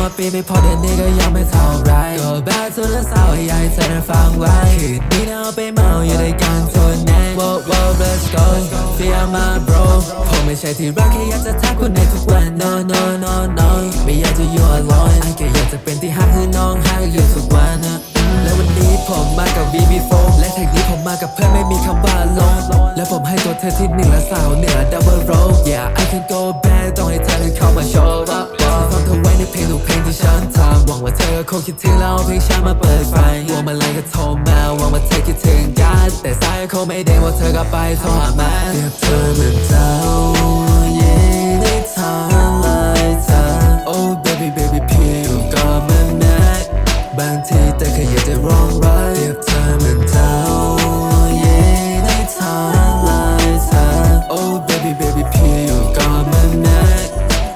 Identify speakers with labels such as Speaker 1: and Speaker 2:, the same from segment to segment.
Speaker 1: ว่าปีไม่พอเดือนนี้ก็ยังไม่เท่าไรก็แบกสุดและเศร้าอยากให้เธอได้ฟังไว้คืนนี้เราไปเมาอยู่ด้วยกันทุนแน่ Wow wow let's go Feel my bro ผมไม่ใช่ที่รักแค่อยากจะทักคุณในทุกวัน No no no no ไม่อยากจะอยู่ alone ไอ้แค่อยากจะเป็นที่ฮักคือน้องฮักอยู่ทุกวันนะและวันนี้ผมมากับ VV4 และเทคนี้ผมมากับเพื่อนไม่มีคำว่าลงและผมให้ตัวเธอที่หนึ่งและสาวเหนือ double roll yeah I can go back ต้องให้เธอเข้ามาโช ว่าเธอคงคิดถึงเราเพลงฉันมาเปิดไฟหวังมาเลยก็โทรมาหวังว่าเธอคิดถึงกันแต่สายคงไม่เด้งว่าเธอก็ไปโทรหามันเรียบเธอเหมือนเจ้าเย่ได้ทางเลยเธอ oh baby baby พี่อยู่ก็มันแน่บางทีแต่แค่อยากจะร้องไห้เรียบเธอเหมือนเจ้าเย่ได้ทางเลยเธอ oh baby baby พี่อยู่ก็มันแน่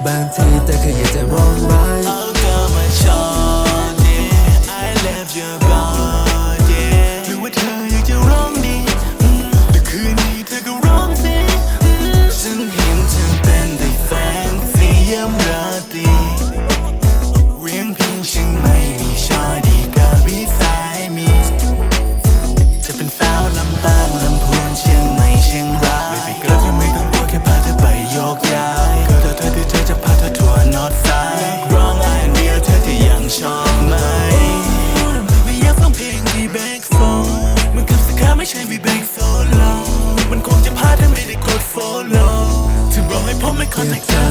Speaker 1: บางทีแต่แค่อยากจะร้องไห้
Speaker 2: I มั